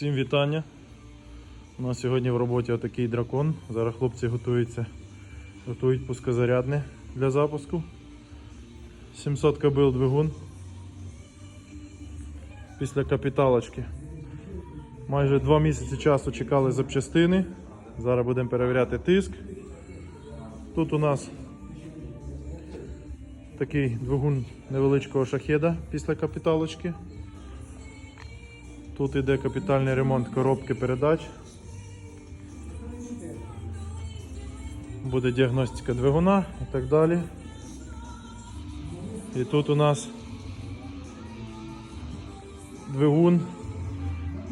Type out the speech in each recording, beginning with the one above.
Всім вітання. У нас сьогодні в роботі отакий дракон. Зараз хлопці готуються, готують пускозарядне для запуску. 700 кобил двигун. Після капіталочки. Майже два місяці часу чекали запчастини. Зараз будемо перевіряти тиск. Тут у нас такий двигун невеличкого шахеда після капіталочки. Тут іде капітальний ремонт коробки передач. Буде діагностика двигуна і так далі. І тут у нас двигун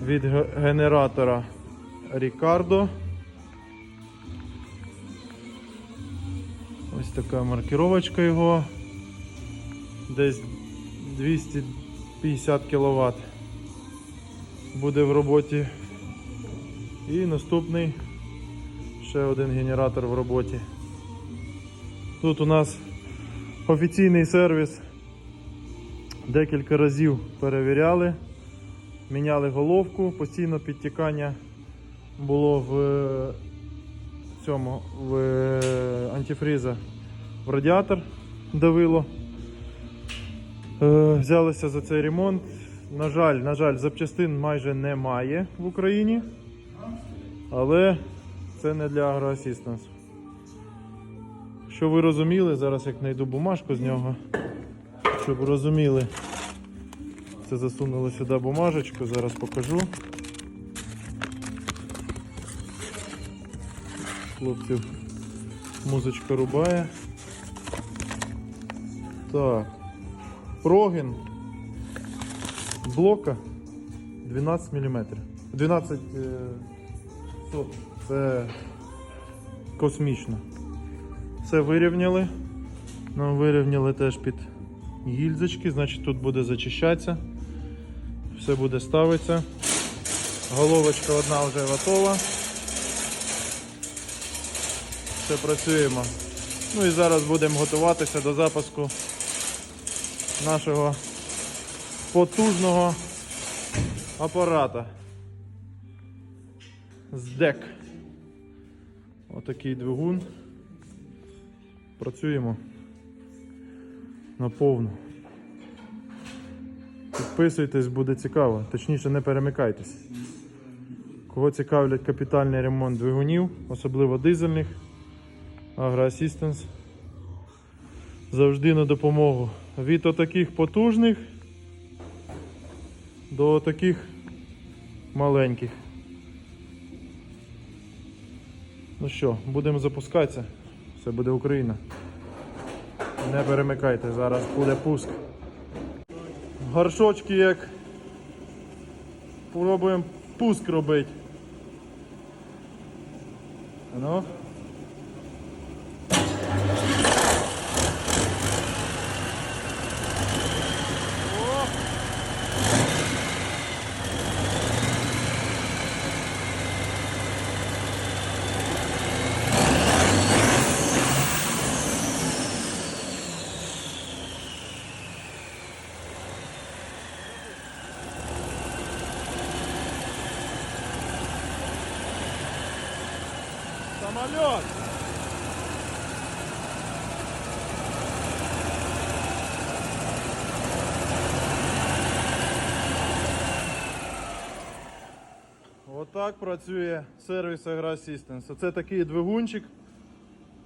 від генератора Ricardo. Ось така маркировочка його. Десь 250 кВт буде в роботі. І наступний ще один генератор в роботі. Тут у нас офіційний сервіс. Декілька разів перевіряли, міняли головку, постійно підтікання було в е, цьому в е, антифриза в радіатор давило. Е, Взялися за цей ремонт. На жаль, на жаль, запчастин майже немає в Україні. Але це не для агроасістенс. Що ви розуміли, зараз як знайду бумажку з нього, щоб розуміли. Це засунули сюди бумажечку, зараз покажу. Хлопців музичка рубає. Так. Прогін блока 12 мм. 12 е, сот. Це космічно. Все вирівняли. Нам вирівняли теж під гільзочки, значить тут буде зачищатися. Все буде ставитися. Головочка одна вже готова. Все працюємо. Ну і зараз будемо готуватися до запуску нашого потужного апарата з дек. Отакий двигун. Працюємо на повну. Підписуйтесь, буде цікаво. Точніше, не перемикайтесь. Кого цікавлять капітальний ремонт двигунів, особливо дизельних, Агроасістенс завжди на допомогу. Від отаких потужних до таких маленьких. Ну що, будемо запускатися. Все буде Україна. Не перемикайте, зараз буде пуск. Горшочки як пробуємо пуск робити. Ну. Самолет! Отак працює сервіс AgroAssistance. Це такий двигунчик.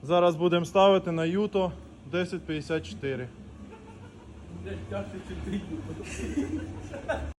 Зараз будемо ставити на Юто 1054.